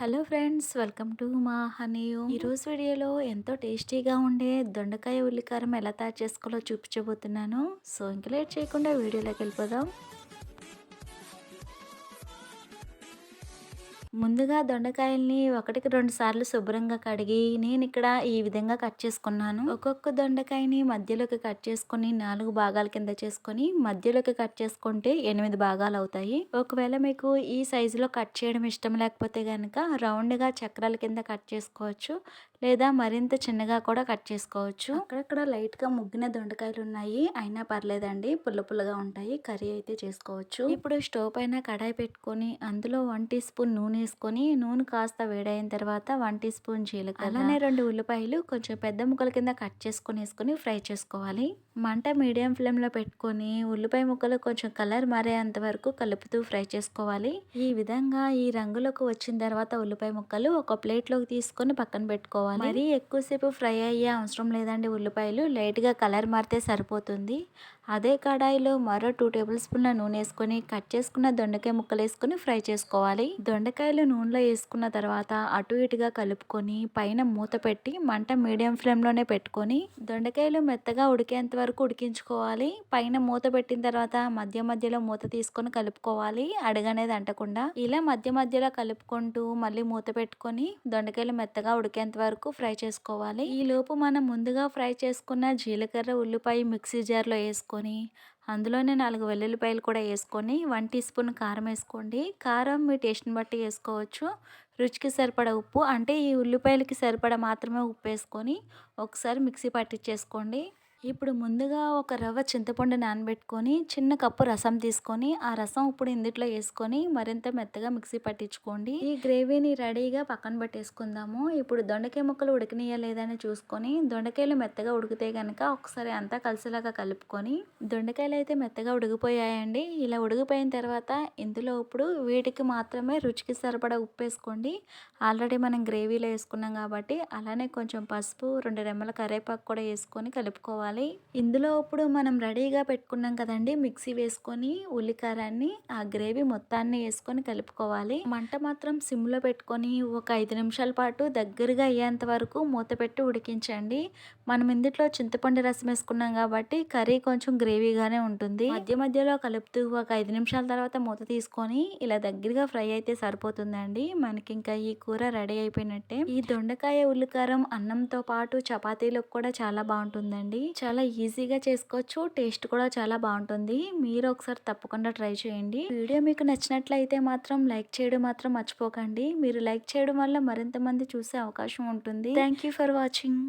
Hello friends welcome to మా హనీయు. ఈరోజు వీడియోలో ఎంతో టేస్టీగా ఉండే దొండకాయ ఉల్లికారం ఎలా తయారు చేసుకోవాలో చూపించబోతున్నాను. సో ఇంకా లేట్ చేయకుండా వీడియోలోకి వెళ్ళిపోదాం. ముందుగా దొండకాయల్ని ఒకటికి రెండు సార్లు శుభ్రంగా కడిగి నేను ఇక్కడ ఈ విధంగా కట్ చేసుకున్నాను. ఒక్కొక్క దొండకాయని మధ్యలోకి కట్ చేసుకుని నాలుగు భాగాల కింద చేసుకొని మధ్యలోకి కట్ చేసుకుంటే ఎనిమిది భాగాలు అవుతాయి. ఒకవేళ మీకు ఈ సైజులో కట్ చేయడం ఇష్టం లేకపోతే కనుక రౌండ్గా చక్రాల కింద కట్ చేసుకోవచ్చు. లేదా మరింత చిన్నగా కూడా కట్ చేసుకోవచ్చు. అక్కడక్కడ లైట్గా ముగ్గిన దొండకాయలు ఉన్నాయి అయినా పర్లేదండి. పుల్ల పుల్లగా ఉంటాయి. కర్రీ అయితే చేసుకోవచ్చు. ఇప్పుడు స్టవ్ పైన కడాయి పెట్టుకొని అందులో వన్ టీ స్పూన్ నూనె వేసుకొని నూనె కాస్త వేడైన తర్వాత వన్ టీ స్పూన్ జీలకర్ర. అలానే రెండు ఉల్లిపాయలు కొంచెం పెద్ద ముక్కల కింద కట్ చేసుకొని వేసుకొని ఫ్రై చేసుకోవాలి. మంట మీడియం ఫ్లేమ్లో పెట్టుకొని ఉల్లిపాయ ముక్కలు కొంచెం కలర్ మారేంత వరకు కలుపుతూ ఫ్రై చేసుకోవాలి. ఈ విధంగా ఈ రంగులోకి వచ్చిన తర్వాత ఉల్లిపాయ ముక్కలు ఒక ప్లేట్లోకి తీసుకొని పక్కన పెట్టుకోవాలి. మరీ ఎక్కువసేపు ఫ్రై అయ్యే అవసరం లేదండి ఉల్లిపాయలు. లైట్గా కలర్ మారితే సరిపోతుంది. అదే కడాయిలో మరో టూ టేబుల్ స్పూన్ల నూనె వేసుకొని కట్ చేసుకున్న దొండకాయ ముక్కలు వేసుకొని ఫ్రై చేసుకోవాలి. దొండకాయలు నూనెలో వేసుకున్న తర్వాత అటు ఇటుగా కలుపుకొని పైన మూత పెట్టి మంట మీడియం ఫ్లేమ్లోనే పెట్టుకొని దొండకాయలు మెత్తగా ఉడికేంత వరకు ఉడికించుకోవాలి. పైన మూత పెట్టిన తర్వాత మధ్య మధ్యలో మూత తీసుకొని కలుపుకోవాలి. అడగనేది అంటకుండా ఇలా మధ్య మధ్యలో కలుపుకుంటూ మళ్ళీ మూత పెట్టుకొని దొండకాయలు మెత్తగా ఉడికేంత వరకు ఫ్రై చేసుకోవాలి. ఈ లోపు మనం ముందుగా ఫ్రై చేసుకున్న జీలకర్ర ఉల్లిపాయ మిక్సీ జార్లో వేసుకొని వేసుకొని అందులోనే నాలుగు వెల్లుల్లిపాయలు కూడా వేసుకొని వన్ టీ స్పూన్ కారం వేసుకోండి. కారం మీ టేస్ట్ని బట్టి వేసుకోవచ్చు. రుచికి సరిపడా ఉప్పు అంటే ఈ ఉల్లిపాయలకి సరిపడా మాత్రమే ఉప్పు వేసుకొని ఒకసారి మిక్సీ పట్టించేసుకోండి ఇప్పుడు ముందుగా ఒక రవ్వ చింతపండు నానబెట్టుకొని చిన్న కప్పు రసం తీసుకొని ఆ రసం ఇప్పుడు ఇందుట్లో వేసుకొని మరింత మెత్తగా మిక్సీ పట్టించుకోండి. ఈ గ్రేవీని రెడీగా పక్కన పెట్టేసుకుందాము. ఇప్పుడు దొండకాయ ముక్కలు ఉడికినాయా లేదని చూసుకొని దొండకాయలు మెత్తగా ఉడికితే కనుక ఒకసారి అంతా కలిసిలాగా కలుపుకొని దొండకాయలు అయితే మెత్తగా ఉడికిపోయాయండి. ఇలా ఉడికిపోయిన తర్వాత ఇందులో ఇప్పుడు వీటికి మాత్రమే రుచికి సరిపడా ఉప్పు వేసుకోండి. ఆల్రెడీ మనం గ్రేవీలో వేసుకున్నాం కాబట్టి అలానే కొంచెం పసుపు రెండు రెమ్మల కరేపాకు కూడా వేసుకొని కలుపుకోవాలి. వేసుకోవాలి. ఇందులో ఇప్పుడు మనం రెడీగా పెట్టుకున్నాం కదండి మిక్సీ వేసుకొని ఉల్లికారాన్ని ఆ గ్రేవీ మొత్తాన్ని వేసుకొని కలుపుకోవాలి. మంట మాత్రం సిమ్లో పెట్టుకొని ఒక ఐదు నిమిషాల పాటు దగ్గరగా అయ్యేంత వరకు మూత పెట్టి ఉడికించండి. మనం ఇందులో చింతపండు రసం వేసుకున్నాం కాబట్టి కర్రీ కొంచెం గ్రేవీగానే ఉంటుంది. మధ్య మధ్యలో కలుపుతూ ఒక ఐదు నిమిషాల తర్వాత మూత తీసుకొని ఇలా దగ్గరగా ఫ్రై అయితే సరిపోతుందండి. మనకి ఇంకా ఈ కూర రెడీ అయిపోయినట్టే. ఈ దొండకాయ ఉల్లికారం అన్నంతో పాటు చపాతీలకు కూడా చాలా బాగుంటుందండి. చాలా ఈజీగా చేసుకోవచ్చు. టేస్ట్ కూడా చాలా బాగుంటుంది. మీరు ఒకసారి తప్పకుండా ట్రై చేయండి. వీడియో మీకు నచ్చినట్లయితే మాత్రం లైక్ చేయడం మాత్రం మర్చిపోకండి. మీరు లైక్ చేయడం వల్ల మరింత మంది చూసే అవకాశం ఉంటుంది. Thank for watching.